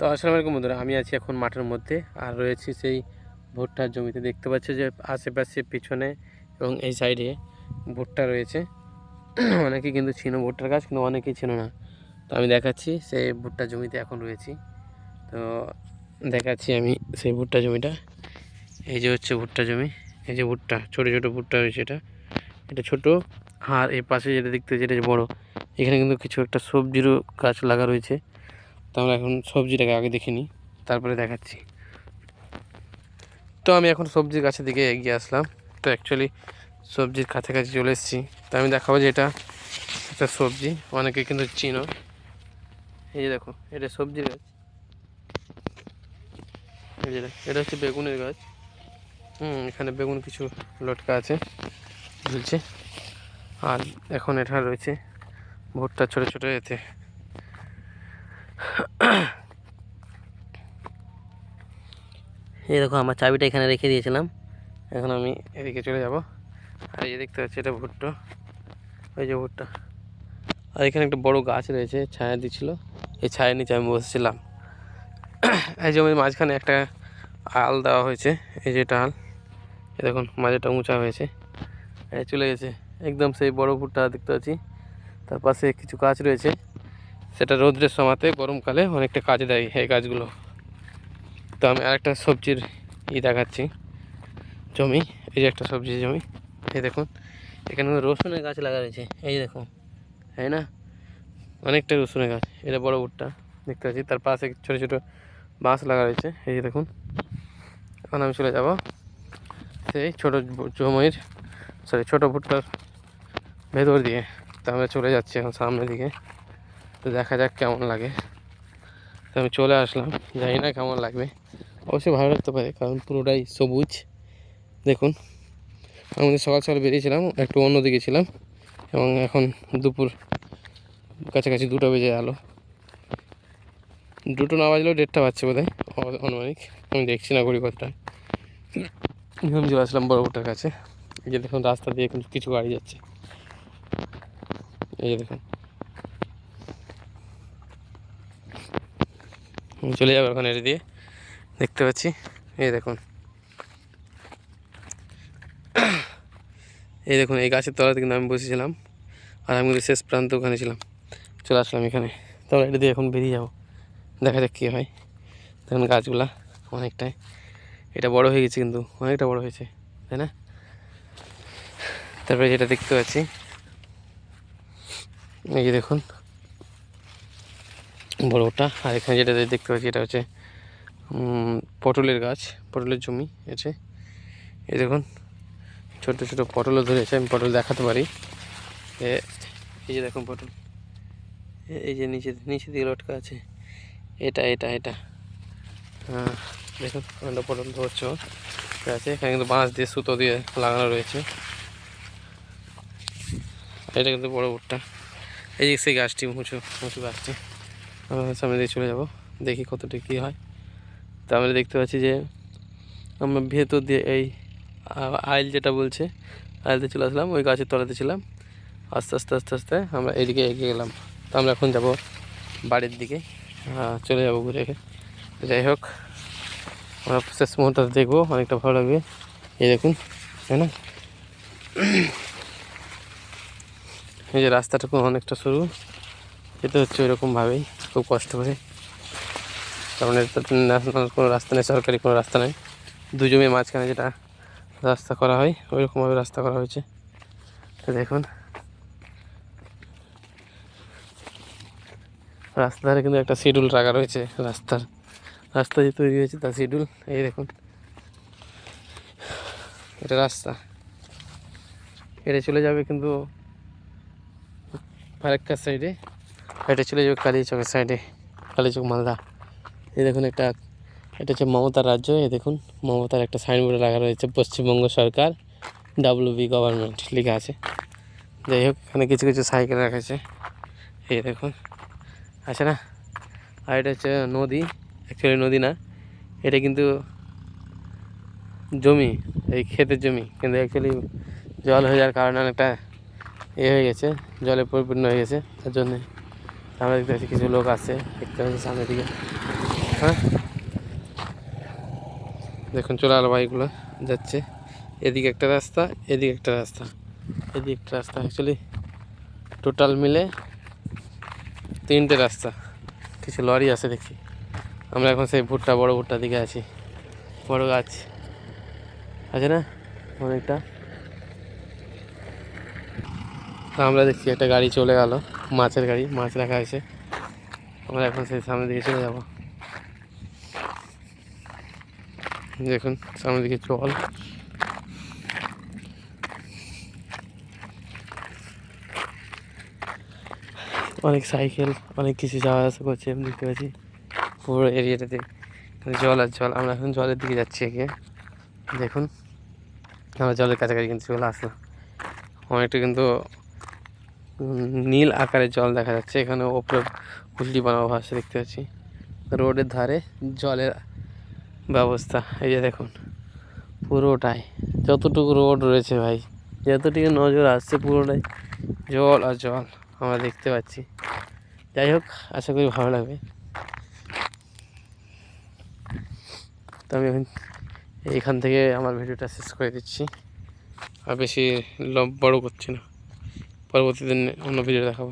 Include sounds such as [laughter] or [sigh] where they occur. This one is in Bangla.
তো আসসালামু আলাইকুম বন্ধুরা, আমি আছি এখন মাঠের মধ্যে আর রয়েছি সেই ভুট্টার জমিতে। দেখতে পাচ্ছি যে আশেপাশে পিছনে এবং এই সাইডে ভুট্টা রয়েছে। [clears throat] অনেকে কিন্তু ছিল ভুট্টার গাছ, কিন্তু অনেকেই ছিল না। তো আমি দেখাচ্ছি সেই ভুট্টা জমিতে এখন রয়েছি। তো দেখাচ্ছি আমি সেই ভুট্টা জমিটা। এই যে হচ্ছে ভুট্টা জমি, এই যে ভুট্টা, ছোটো ছোটো ভুট্টা রয়েছে এটা। এটা ছোট আর এই পাশে যেটা দেখতে যেটা বড়, এখানে কিন্তু কিছু একটা সবজিরও গাছ লাগা রয়েছে। তো আমরা এখন সবজিটাকে আগে দেখে নিই, তারপরে দেখাচ্ছি। তো আমি এখন সবজির গাছের দিকে এগিয়ে আসলাম। তো অ্যাকচুয়ালি সবজির কাছাকাছি চলে এসেছি। তো আমি দেখাবো যে এটা একটা সবজি, অনেকে কিন্তু চিনো। এই যে দেখো, এটা সবজির গাছ। এই যে এটা হচ্ছে বেগুনের গাছ। হুম, এখানে বেগুন কিছু লটকা আছে, ঝুলছে। আর এখন এটা রয়েছে ভুট্টা ছোটো ছোটো এতে। এই দেখো, আমার চাবিটা এখানে রেখে দিয়েছিলাম। এখন আমি এদিকে চলে যাব। আর এই দেখতে পাচ্ছি, এটা ভুট্টো। ওই যে ভুট্টা। আর এখানে একটা বড় গাছ রয়েছে, ছায়া দিচ্ছিল। এই ছায়ের নিচে আমি বসেছিলাম। এই জমির মাঝখানে একটা আল দেওয়া হয়েছে, এই যে এটা আল। এই দেখুন মাঝেটা উঁচা হয়েছে। চলে গেছে। একদম সেই বড় ভুট্টা দেখতে পাচ্ছি। তার পাশে কিছু গাছ রয়েছে। সেটা রৌদ্রের সময়তে গরমকালে অনেকটা কাজে দেয় এই গাছগুলো। তো আমি আরেকটা সবজির ই দেখাচ্ছি। জমি, এই যে একটা সবজির জমি, এই দেখুন এখানে রসুনের গাছ লাগা রয়েছে, এই দেখুন, তাই না? অনেকটা রসুনের গাছ, এটা বড় ভুট্টা, দেখতে পাচ্ছি, তার পাশে ছোটো ছোটো বাঁশ লাগা রয়েছে, এই যে দেখুন, এখন আমি চলে যাব সেই ছোটো জমির সরি ছোটো ভুট্টার ভেতর দিয়ে। তো আমরা চলে যাচ্ছি এখন সামনের দিকে। তো দেখা যাক কেমন লাগে। তো আমি চলে আসলাম, জানি না কেমন লাগবে। অবশ্যই ভালো লাগতে পারে, কারণ পুরোটাই সবুজ। দেখুন আমাদের সকাল সকাল বেরিয়েছিলাম, একটু অন্যদিকে ছিলাম, এবং এখন দুপুর কাছাকাছি দুটো বেজে গেলো। দুটো না বাজলেও দেড়টা বাজছে বোধ হয় অনুমানিক আমি দেখছি না ঘড়ি কতটা আমি চলে আসলাম বড় কাছে। এই যে দেখুন, রাস্তা দিয়ে কিছু গাড়ি যাচ্ছে। এই যে দেখুন আমি চলে যাব ওখানে দিয়ে। দেখতে পাচ্ছি। এই দেখুন। এই দেখুন, এই গাছের তলাতে কিন্তু আমি বসেছিলাম। আর আমি কিন্তু শেষ প্রান্ত ওখানে ছিলাম। চলে আসলাম এখানে। তবে এটা দিয়ে এখন বেরিয়ে যাব। দেখা যাক কী হয়। দেখুন গাছগুলা অনেকটাই। এটা বড় হয়ে গেছে কিন্তু, অনেকটা বড় হয়েছে, তাই না? তারপরে যেটা দেখতে পাচ্ছি, এই দেখুন। বড়টা আর এখানে যেটা দেখতে পাচ্ছি এটা হচ্ছে পটলের গাছ, পটলের জমি আছে। এই দেখুন ছোটো ছোটো পটলও ধরেছে, আমি পটল দেখাতে পারি। এই যে দেখুন পটল। এই যে নিচে নিচে দিকে লটকা আছে। এটা এটা এটা। দেখুন, অনেকটা পটল ধরছে আছে, এখানে কিন্তু বাঁশ দিয়ে, সুতো দিয়ে লাগানো রয়েছে। এটা কিন্তু বড় ভুট্টা এই যে সেই গাছটি উঁচু উঁচু গাছটি। আমরা সামনে দিয়ে চলে যাব, দেখি কতটা কী হয়। তা আমরা দেখতে পাচ্ছি যে, আমরা ভেতর দিয়ে এই আইল যেটা বলছে, আইলতে চলে আসলাম, ওই গাছের তলাতে ছিলাম। আস্তে আস্তে আস্তে আস্তে আমরা এদিকে এগিয়ে গেলাম। তো আমরা এখন যাব বাড়ির দিকে। চলে যাব ঘুরে। যাই হোক, আমরা শেষ মুহূর্তে দেখব, অনেকটা ভালো লাগবে। এই দেখুন, তাই না? এই যে রাস্তাটুকু অনেকটা সরু। যেতে হচ্ছে ওইরকমভাবেই, খুব কষ্ট করে। কারণ এটা ন্যাশনাল কোনো রাস্তা নেই, সরকারি কোনো রাস্তা নেই। দু জমির মাঝখানে যেটা রাস্তা করা হয়, ওইরকমভাবে রাস্তা করা হয়েছে। দেখুন। রাস্তার ধারে কিন্তু একটা শিডিউল রাখা রয়েছে, রাস্তার। রাস্তা যে তৈরি হয়েছে তার শিডিউল, এই দেখুন। এটা রাস্তা। এটা চলে যাবে কিন্তু ফারাক্কার সাইডে এটা চলে যাবে কালীচকের সাইডে কালীচক মালদা। এই দেখুন একটা, এটা হচ্ছে মমতার রাজ্য, এই দেখুন, মমতার একটা সাইনবোর্ড লাগা রয়েছে, পশ্চিমবঙ্গ সরকার ডাব্লিউ বি গভর্নমেন্ট লেখা আছে। যাই হোক, এখানে কিছু কিছু সাইকেল রাখা আছে। এই দেখুন, আছে না? আর এটা হচ্ছে নদী অ্যাকচুয়ালি নদী না, এটা কিন্তু জমি, এই ক্ষেতের জমি, কিন্তু অ্যাকচুয়ালি জল হয়ে যাওয়ার কারণে অনেকটা এ হয়ে গেছে, জলে পরিপূর্ণ হয়ে গেছে, তার জন্যে। আমরা দেখতে পাচ্ছি কিছু লোক আছে, দেখতে পাচ্ছি সামনের দিকে। হ্যাঁ? দেখুন চলে আলো বাইকগুলো যাচ্ছে। এদিকে একটা রাস্তা, এদিকে একটা রাস্তা, এদিকে একটা রাস্তা। অ্যাকচুয়ালি টোটাল মিলে তিনটে রাস্তা। কিছু লরি আছে দেখছি আমরা এখন সেই ভুট্টা, বড় ভুট্টার দিকে আছি। বড় গাছ আছে না? অনেকটা। আমরা দেখছি একটা গাড়ি চলে গেল, মাছের গাড়ি, মাছ রাখা আছে আমরা এখন সেই সামনের দিকে চলে যাব। দেখুন, সামনের দিকে জল অনেক সাইকেল, অনেক কিছু যাওয়া আসা করছে, আমি দেখতে পাচ্ছি পুরো এরিয়াটাতে জল আর জল। আমরা এখন জলের দিকে যাচ্ছি এগিয়ে দেখুন, আমরা জলের কাছাকাছি কিন্তু চলে আসলাম। অনেকটা কিন্তু নীল আকারের জল দেখা যাচ্ছে। এখানে ওপরে কুল্লি বানাবো ভাসে দেখতে পাচ্ছি। রোডের ধারে জলের ব্যবস্থা। এই যে দেখুন, পুরোটাই। যতটুকু রোড রয়েছে ভাই, যতটুকু নজর আসছে পুরোটাই জল আর জল আমরা দেখতে পাচ্ছি। যাই হোক, আশা করি ভালো লাগবে। তো আমি এখন এইখান থেকে আমার ভিডিওটা শেষ করে দিচ্ছি। আর বেশি বড় করছি না। পরবর্তী দিন অন্য ভিডিও দেখাবো